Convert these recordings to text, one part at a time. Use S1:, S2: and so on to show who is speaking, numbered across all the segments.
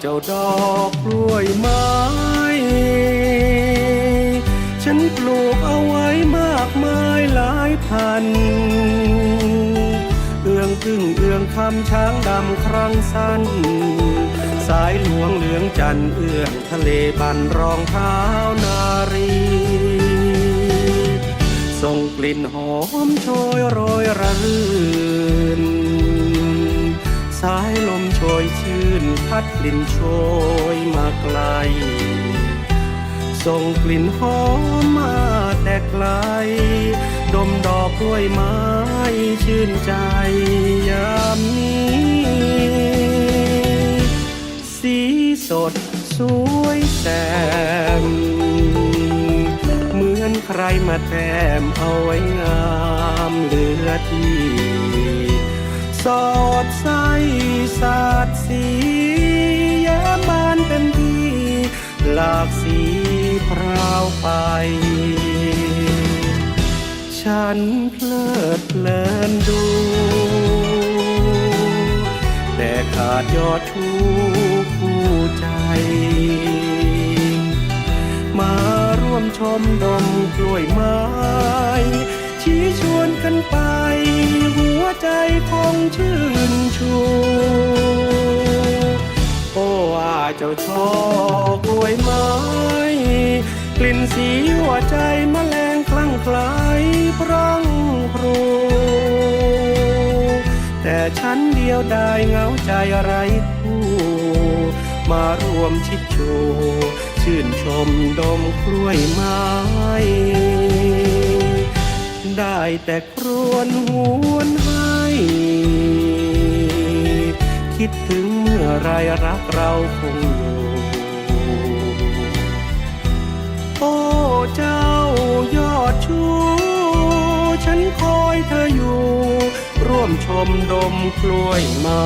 S1: เจ้าดอกกล้วยไม้ ฉันปลูกเอาไว้มากมายหลายพัน เอื้องพึ่งเอื้องคำช้างดำครั้งสั้น สายหลวงเหลืองจันเอื้องทะเลบันรองเท้านารีส่งกลิ่นหอมโชยโรยระรื่นายลมโชยชื่นพัดกลิ่นโชยมาไกล ส่งกลิ่นหอมมาแต่ไกล ดมดอกกล้วยไม้ชื่นใจยามนี้ สีสดสวยแจ่มเหมือนใครมาแต้มเอาไว้งามเหลือที่ สอดใสสาดสีแย้มบานเต็มที่ หลากสีพราวไป ฉันเพลิดเพลินดู แต่ขาดยอดชูผู้ใจ มาร่วมชมดมกล้วยไม้ ชี้ชวนกันไป หัวใจคงชื่นชูโอ้ว่าเจ้าชอกล้วยไม้ กลิ่นสีหัวใจมแมลงคลั่งไคล้พรังพรูแต่ฉันเดียวได้เหงาใจไรคู่ มารวมชิดชูชื่นชมดมกล้วยไม้ ได้แต่ครวญหวนให้ คิดถึงเมื่อไรรักเราคงอยู่โอ้เจ้ายอดชู ฉันคอยเธออยู่ ร่วมชมดมกล้วยไม้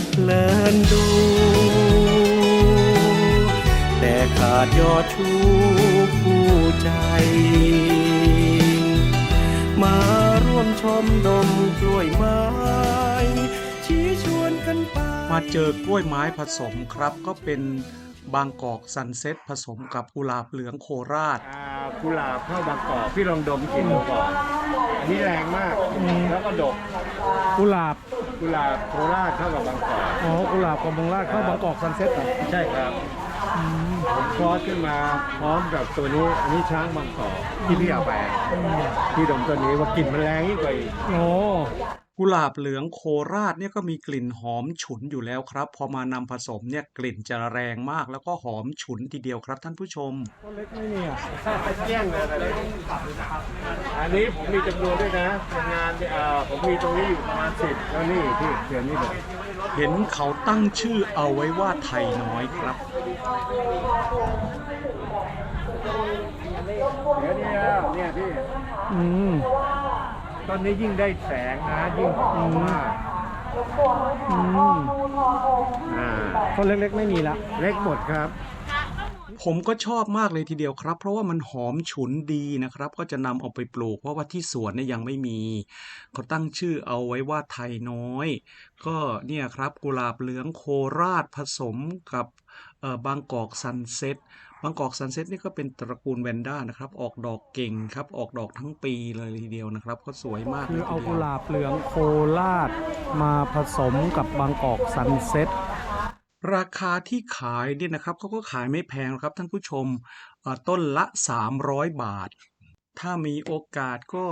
S1: ดเพลินดู แต่ขาดยอดชูผู้ใจ มาร่วมชมดมกล้วยไม้ชี้ชวนกันไป
S2: มาเจอกล้วยไม้ผสมครับก็เป็นบางกอกซันเซ็ตผสมกับกุหลาบเหลืองโคราช
S3: อ่ากุหลาบเข้าบางกอกพี่ลองดมกลิ่นดูก่อนอันนี้แรงมาก แล้วก็ดก
S4: กุหลาบ
S3: กุหลาบโคราชเข้ากับบางกอก
S4: อ๋อกุหลาบของบางราชเข้าบางกอกซันเซ็ตเหรอ
S3: ใช่ครับผมคลอสขึ้นมาพร้อมกับตัวนี้อันนี้ช้างบางกอกที่พี่เอาไปพี่ดมตัวนี้ว่ากลิ่นมันแรงยิ่งกว่าอีก
S4: โอ้
S2: กุหลาบเหลืองโคราชเนี่ยก็มีกลิ่นหอมฉุนอยู่แล้วครับ พอมานำผสมเนี่ยกลิ่นจะแรงมากแล้วก็หอมฉุนทีเดียวครับท่านผู้ชม
S4: ต้นเล็กไม่มีอะ
S3: แย่งเลยอะไรอันนี้ผมมีจำนวนด้วยนะเป็นงานเอ่อผมมีตรงนี้อยู่ประมาณสิบแล้วนี่ที่เขียนนี่เลย
S2: เห็นเขาตั้งชื่อเอาไว้ว่าไทยน้อยครับ
S3: เดี๋ยวนี้แล้วเนี่ยพี่
S4: อืม
S3: ต้นนี้ยิ่งได้แสงนะยิ่งหอมมาก
S4: อืม
S3: อ่า
S4: ต้นเล็กๆไม่มีละ
S3: เล็กหมดครับ
S2: ผมก็ชอบมากเลยทีเดียวครับ เพราะว่ามันหอมฉุนดีนะครับ ก็จะนำเอาไปปลูก เพราะว่าที่สวนเนี่ยยังไม่มีเขาตั้งชื่อเอาไว้ว่าไทยน้อย ก็เนี่ยครับกุหลาบเหลืองโคราชผสมกับเอ่อบางกอกซันเซ็ต บางกอกซันเซ็ตนี่ก็เป็นตระกูลแวนด้านะครับ ออกดอกเก่งครับ ออกดอกทั้งปีเลยทีเดียวนะครับ ก็สวยมาก
S4: คื
S2: เล
S4: อย
S2: ที
S4: เอา
S2: เดี
S4: กุ
S2: ยว
S4: หลาบเหลืองโคราชมาผสมกับบางกอกซันเซ็ต
S2: ราคาที่ขายเนี่ยนะครับเขาก็ขายไม่แพงหรอกครับท่านผู้ชมเอ่อต้นละ 300 บาท ถ้ามีโอกาสก็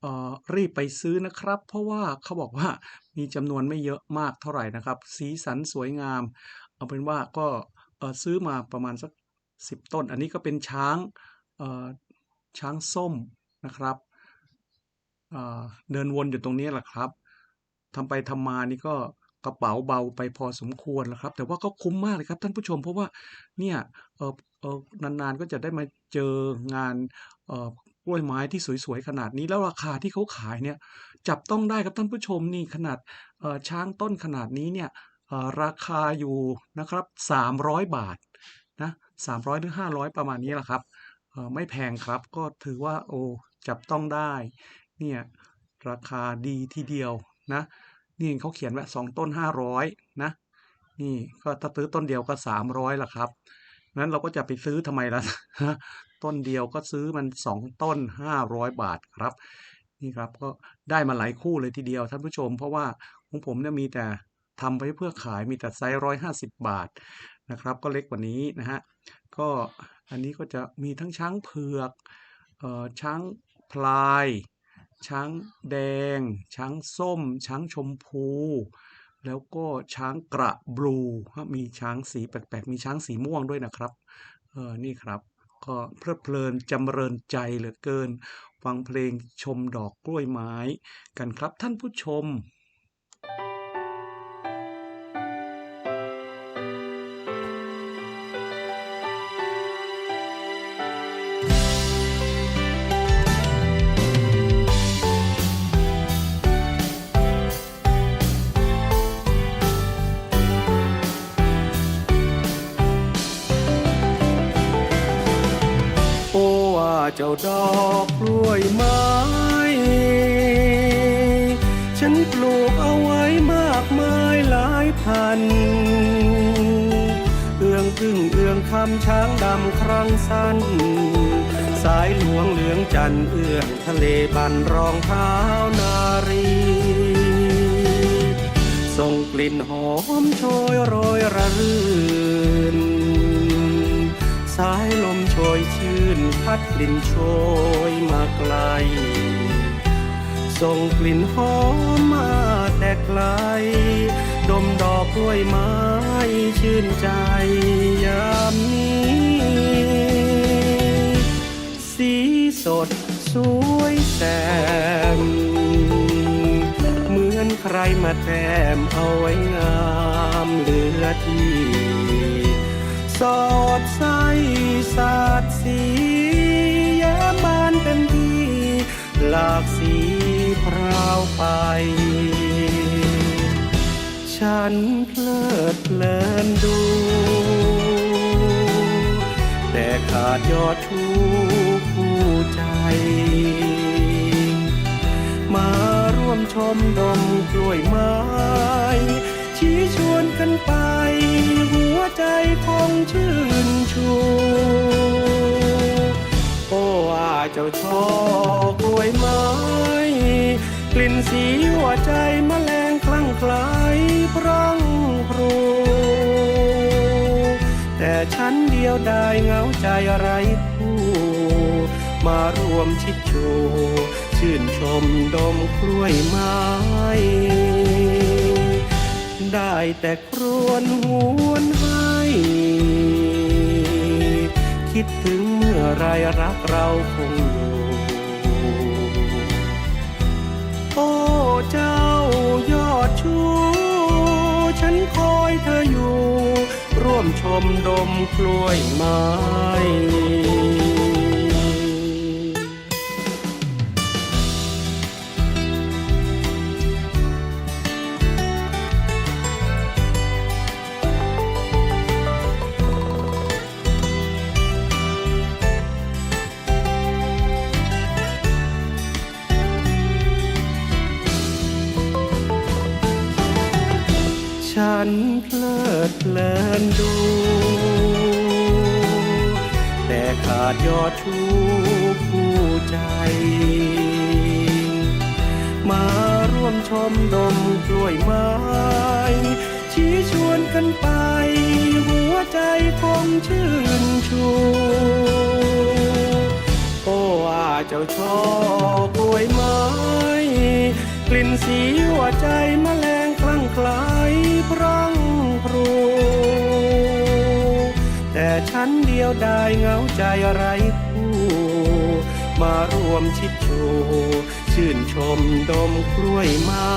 S2: เอ่อรีบไปซื้อนะครับ เพราะว่าเขาบอกว่ามีจำนวนไม่เยอะมากเท่าไหร่นะครับ สีสันสวยงาม เอาเป็นว่าก็เอ่อซื้อมาประมาณสัก สิบต้น อันนี้ก็เป็นช้างช้างส้มนะครับเดินวนอยู่ตรงนี้แหละครับทำไปทำมานี่ก็กระเป๋าเบาไปพอสมควรแล้วครับ แต่ว่าก็คุ้มมากเลยครับท่านผู้ชมเพราะว่าเนี่ยนานๆก็จะได้มาเจองานกล้วยไม้ที่สวยๆขนาดนี้แล้วราคาที่เขาขายเนี่ยจับต้องได้ครับท่านผู้ชมนี่ขนาดช้างต้นขนาดนี้เนี่ยราคาอยู่นะครับ 300 บาท 300หรือ500 ประมาณนี้แหละครับไม่แพงครับก็ถือว่าโอ้จับต้องได้เนี่ยราคาดีทีเดียวนะนี่เขาเขียนไว้สองต้นห้าร้อยนะนี่ก็ถ้าซื้อต้นเดียวก็สามร้อยละครับนั้นเราก็จะไปซื้อทำไมล่ะต้นเดียวก็ซื้อมันสองต้นห้าร้อยบาทครับนี่ครับก็ได้มาหลายคู่เลยทีเดียวท่านผู้ชม เพราะว่าของผมเนี่ยมีแต่ทำไว้เพื่อขายมีแต่ไซส์ร้อยห้าสิบบาทนะครับ ก็เล็กกว่านี้นะฮะ ก็อันนี้ก็จะมีทั้งช้างเผือกเอ่อช้างพลาย ช้างแดง ช้างส้ม ช้างชมพู แล้วก็ช้างกระบลูมีช้างสีแปลกๆ มีช้างสีม่วงด้วยนะครับเออนี่ครับ ก็เพลิดเพลินจำเริญใจเหลือเกิน ฟังเพลงชมดอกกล้วยไม้ กันครับท่านผู้ชม
S1: เจ้าดอกกล้วยไม้ ฉันปลูกเอาไว้มากมายหลายพัน เอื้องพึ่งเอื้องคำช้างดำครั้งสั้น สายหลวงเหลืองจันเอื้องทะเลบันรองเท้านารีส่งกลิ่นหอมโชยโรยระรื่น สายลมโชยชื่นพัดกลิ่นโชยมาไกล ส่งกลิ่นหอมมาแต่ไกล ดมดอกกล้วยไม้ชื่นใจยามนี้ สีสดสวยแสมเหมือนใครมาแต้มเอาไว้งามเหลือที่ สอดใสสาดสีแย้มบานเต็มที่ หลากสีพราวไป ฉันเพลิดเพลินดู แต่ขาดยอดชูผู้ใจ มาร่วมชมดมกล้วยไม้ ชี้ชวนกันไป หัวใจคงชื่นชูโอ้ว่าเจ้าช่อกล้วยไม้ กลิ่นสีหัวใจแมลงคลั่งไคล้พรังพรูแต่ฉันเดียวได้เหงาใจไรคู่มารวมชิดชูชื่นชมดมกล้วยไม้ ได้แต่ครวญหวนให้ คิดถึงเมื่อไรรักเราคงอยู่โอ้เจ้ายอดชูฉันคอยเธออยู่ ร่วมชมดมกล้วยไม้ ดเพลินดู แต่ขาดยอดชูผู้ใจ มาร่วมชมดมกล้วยไม้ชี้ชวนกันไป หัวใจคงชื่นชูโอ้ว่าเจ้าชอกล้วยไม้กลิ่นสีหัวใจแมลงคลั่งไคล้พรัง พรู แต่ฉันเดียวได้เหงาใจไรคู่ มารวมชิดชูชื่นชมดมกล้วยไม้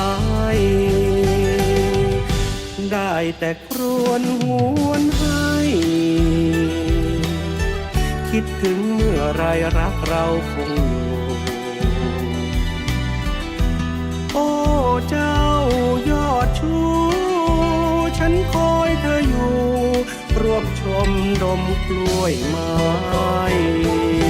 S1: ได้แต่ครวญหวนให้ คิดถึงเมื่อไรรักเราคงอยู่ โอ้เจ้าย ฉันคอยเธออยู่ รวบชมดมกล้วยไม้